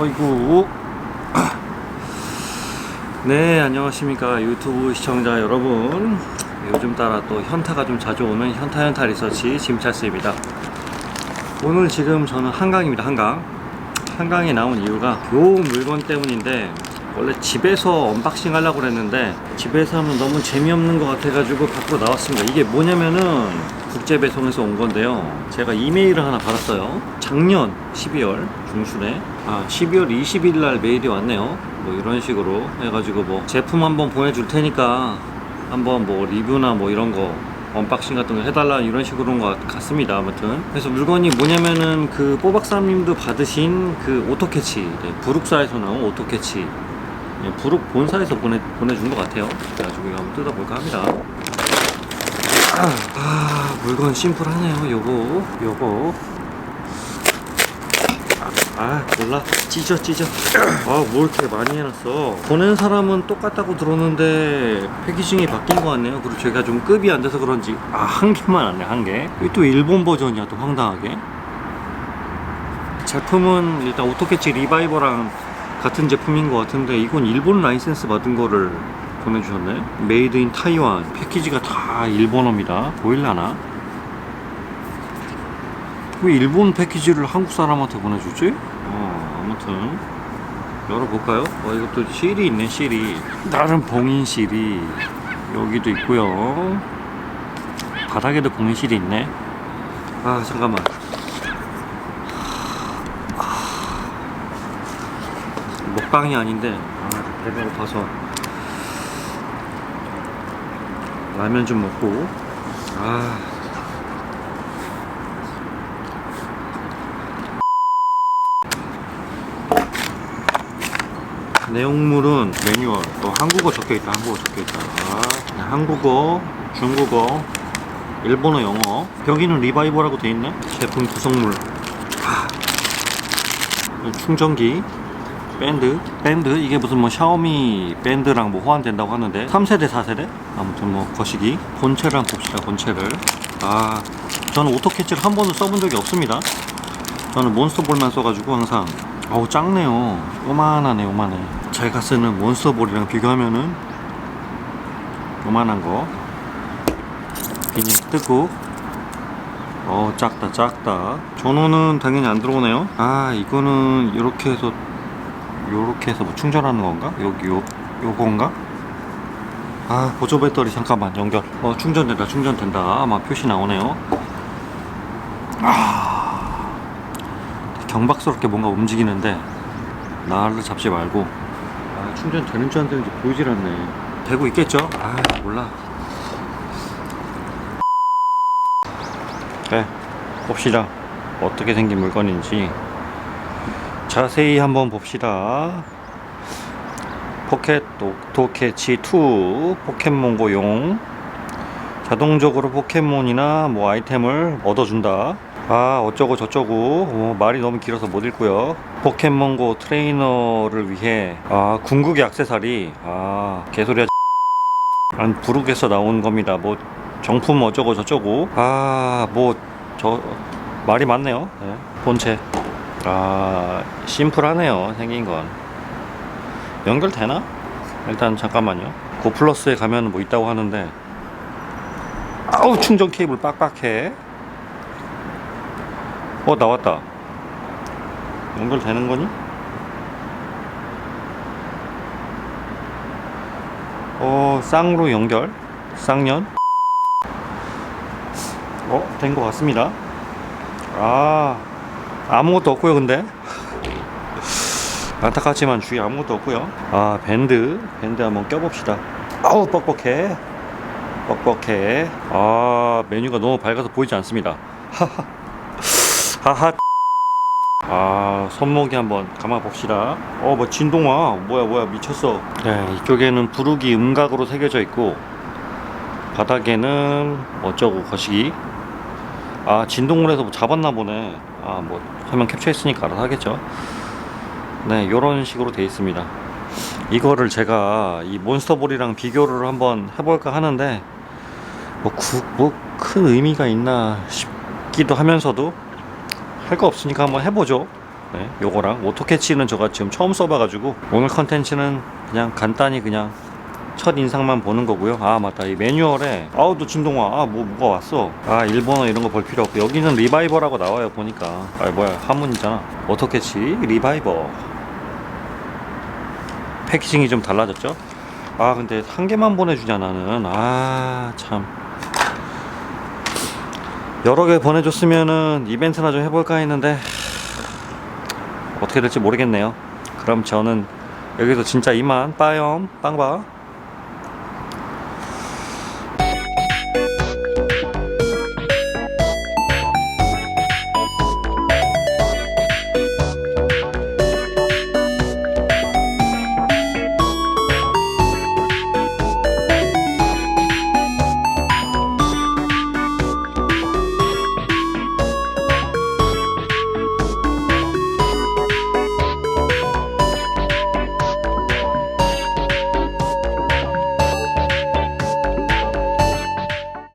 어이구. 네, 안녕하십니까. 유튜브 시청자 여러분. 요즘 따라 또 현타가 좀 자주 오는 현타 현타 리서치 짐찰스입니다. 오늘 지금 저는 한강입니다, 한강. 한강에 나온 이유가 요 물건 때문인데 원래 집에서 언박싱 하려고 그랬는데 집에서 하면 너무 재미없는 것 같아가지고 밖으로 나왔습니다. 이게 뭐냐면은 국제 배송에서 온 건데요. 제가 이메일을 하나 받았어요. 작년 12월 중순에 아 12월 20일 날 메일이 왔네요. 뭐 이런 식으로 해가지고 뭐 제품 한번 보내줄 테니까 한번 뭐 리뷰나 뭐 이런 거 언박싱 같은 거 해달라 이런 식으로 온것 같습니다. 아무튼 그래서 물건이 뭐냐면은 그 뽀박사님도 받으신 그 오토캐치 네, 부룩사에서 나온 오토캐치 네, 부룩 본사에서 보내 보내준 것 같아요. 그래가지고 이거 한번 뜯어볼까 합니다. 아, 아, 물건 심플하네요. 요거 요거 아 몰라. 찢어 찢어. 아 뭘 이렇게 많이 해놨어. 보낸 사람은 똑같다고 들었는데 패키징이 바뀐 것 같네요. 그리고 제가 좀 급이 안 돼서 그런지. 아 한 개만 왔네 한개. 이게 또 일본 버전이야 또 황당하게. 제품은 일단 오토캐치 리바이버랑 같은 제품인 것 같은데 이건 일본 라이센스 받은 거를 보내주셨네. 메이드 인 타이완 패키지가 다 일본어입니다. 보일라나? 왜 일본 패키지를 한국 사람한테 보내주지? 어, 아무튼 열어볼까요? 어, 이것도 실이 있네, 실이. 다른 봉인 실이 여기도 있고요. 바닥에도 봉인 실이 있네. 아, 잠깐만. 아, 먹방이 아닌데, 아, 배가 고파서 라면 좀 먹고, 아. 내용물은 매뉴얼. 또 한국어 적혀 있다. 한국어 적혀 있다. 아, 한국어 중국어 일본어 영어. 여기는 리바이버라고 돼 있네. 제품 구성물. 아, 충전기. 밴드. 밴드. 이게 무슨 뭐 샤오미 밴드랑 뭐 호환된다고 하는데. 3세대 4세대? 아무튼 뭐 거시기. 본체를 한번 봅시다 본체를. 아. 저는 오토캐치를 한 번도 써본 적이 없습니다. 저는 몬스터볼만 써가지고 항상 어우 작네요. 요만하네 요만해. 제가 쓰는 몬스터볼이랑 비교하면은 요만한 거. 비닐 뜯고. 어 작다 작다. 전원은 당연히 안 들어오네요. 아 이거는 이렇게 해서 요렇게 해서 뭐 충전하는 건가? 여기 요 요건가? 아 보조 배터리 잠깐만 연결. 어 충전된다 충전된다. 아마 표시 나오네요 경박스럽게 뭔가 움직이는데 나를 잡지 말고. 아 충전 되는지 안 되는지 보이질 않네. 되고 있겠죠? 아 몰라. 네 봅시다. 어떻게 생긴 물건인지. 자세히 한번 봅시다. 포켓 오토캐치 2 포켓몬고용. 자동적으로 포켓몬이나 뭐 아이템을 얻어준다 아 어쩌고 저쩌고. 어, 말이 너무 길어서 못 읽고요. 포켓몬고 트레이너를 위해 아 궁극의 액세서리. 아 개소리야. 안 부르게서 나온 겁니다. 뭐 정품 어쩌고 저쩌고. 아 뭐 저 말이 많네요. 네, 본체. 아 심플하네요 생긴 건. 연결되나? 일단 잠깐만요. 고플러스에 가면 뭐 있다고 하는데. 아우 충전 케이블 빡빡해 어 나왔다. 연결되는 거니? 어 쌍으로 연결. 쌍년. 어된 것 같습니다. 아 아무것도 없고요 근데. 안타깝지만 주위에 아무것도 없고요. 아 밴드. 밴드 한번 껴봅시다. 아우 뻑뻑해. 뻑뻑해. 아 메뉴가 너무 밝아서 보이지 않습니다. 하하 하하. 아 손목이 한번 감아 봅시다. 어 뭐 진동아 뭐야 뭐야 미쳤어. 네 이쪽에는 부르기 음각으로 새겨져 있고 바닥에는 어쩌고 거시기. 아 진동을 해서 뭐 잡았나 보네. 아 뭐 화면 캡처했으니까 알아서 하겠죠. 네 요런 식으로 돼 있습니다. 이거를 제가 이 몬스터볼이랑 비교를 한번 해볼까 하는데 뭐큰 의미가 있나 싶기도 하면서도 할 거 없으니까 한번 해보죠 네, 요거랑 오토캐치는 제가 지금 처음 써봐가지고 오늘 컨텐츠는 그냥 간단히 그냥 첫 인상만 보는 거고요. 아 맞다 이 매뉴얼에 아우 너 진동아 아뭐 뭐가 왔어. 아 일본어 이런 거 볼 필요 없고 여기는 리바이버라고 나와요 보니까. 아 뭐야 한문이잖아. 오토캐치 리바이버. 패키징이 좀 달라졌죠? 아 근데 한 개만 보내주냐 나는 아 참. 여러 개 보내줬으면은 이벤트나 좀 해볼까 했는데 어떻게 될지 모르겠네요. 그럼 저는 여기서 진짜 이만 빠염 빵바